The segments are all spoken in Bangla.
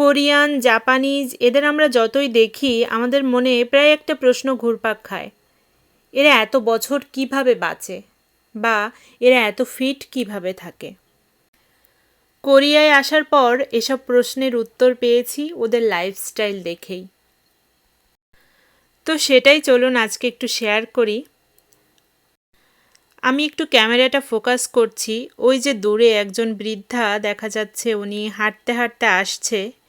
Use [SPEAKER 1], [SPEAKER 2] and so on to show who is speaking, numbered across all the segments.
[SPEAKER 1] কোরিয়ান, জাপানিজ, এদের আমরা যতই দেখি, আমাদের মনে প্রায় একটা প্রশ্ন ঘুরপাক খায়। এরা এত বছর কীভাবে বাঁচে? বা এরা এত ফিট কীভাবে থাকে? কোরিয়ায় আসার পর এসব প্রশ্নের উত্তর পেয়েছি ওদের লাইফস্টাইল দেখেই। তো সেটাই চলুন আজকে একটু শেয়ার করি। আমি একটু ক্যামেরাটা ফোকাস করছি, ওই যে দূরে একজন বৃদ্ধা দেখা যাচ্ছে উনি হাঁটতে হাঁটতে আসছে।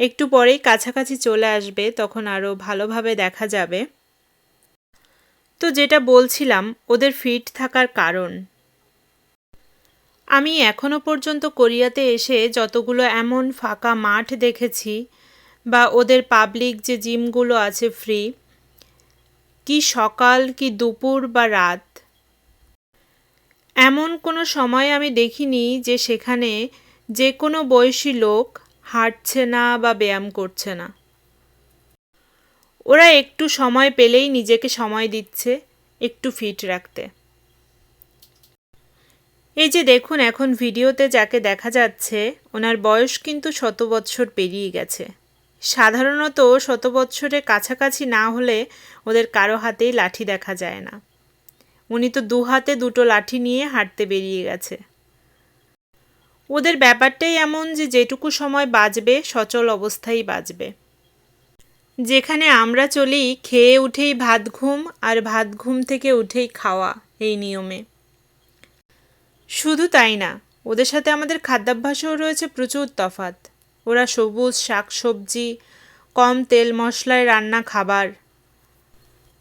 [SPEAKER 1] একটু পরেই কাছাকাছি চলে আসবে, তখন আরও ভালোভাবে দেখা যাবে। তো যেটা বলছিলাম, ওদের ফিট থাকার কারণ। আমি এখনও পর্যন্ত কোরিয়াতে এসে যতগুলো এমন ফাঁকা মাঠ দেখেছি বা ওদের পাবলিক যে জিমগুলো আছে ফ্রি কি সকাল, কি দুপুর বা রাত, এমন কোনো সময় আমি দেখিনি যে সেখানে যে কোনো বয়সী লোক হাঁটছে না বা ব্যায়াম করছে না। ওরা একটু সময় পেলেই নিজেকে সময় দিচ্ছে একটু ফিট রাখতে। এই যে দেখুন, এখন ভিডিওতে যাকে দেখা যাচ্ছে, ওনার বয়স কিন্তু শত বৎসর পেরিয়ে গেছে। সাধারণত শত বৎসরের কাছাকাছি না হলে ওদের কারও হাতেই লাঠি দেখা যায় না। উনি তো দু হাতে দুটো লাঠি নিয়ে হাঁটতে বেরিয়ে গেছে। ওদের ব্যাপারটাই এমন যে যেটুকু সময় বাঁচবে, সচল অবস্থায় বাঁচবে। যেখানে আমরা চলি, খেয়ে উঠেই ভাত ঘুম আর ভাত ঘুম থেকে উঠেই খাওয়া এই নিয়মে। শুধু তাই না, ওদের সাথে আমাদের খাদ্যাভ্যাসেও রয়েছে প্রচুর তফাত ওরা সবুজ, শাক সবজি, কম তেল মশলায় রান্না খাবার।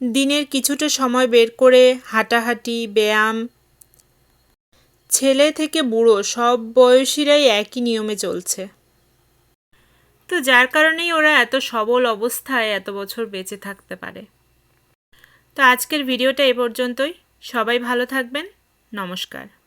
[SPEAKER 1] দিনের কিছুটা সময় বের করে হাঁটাহাঁটি, ব্যায়াম ছেলে থেকে বুড়ো সব বয়সীরাই একই নিয়মে চলছে। তো যার কারণেই ওরা এত সবল অবস্থায় এত বছর বেঁচে থাকতে পারে। তো আজকের ভিডিওটা এ পর্যন্তই। সবাই ভালো থাকবেন। নমস্কার।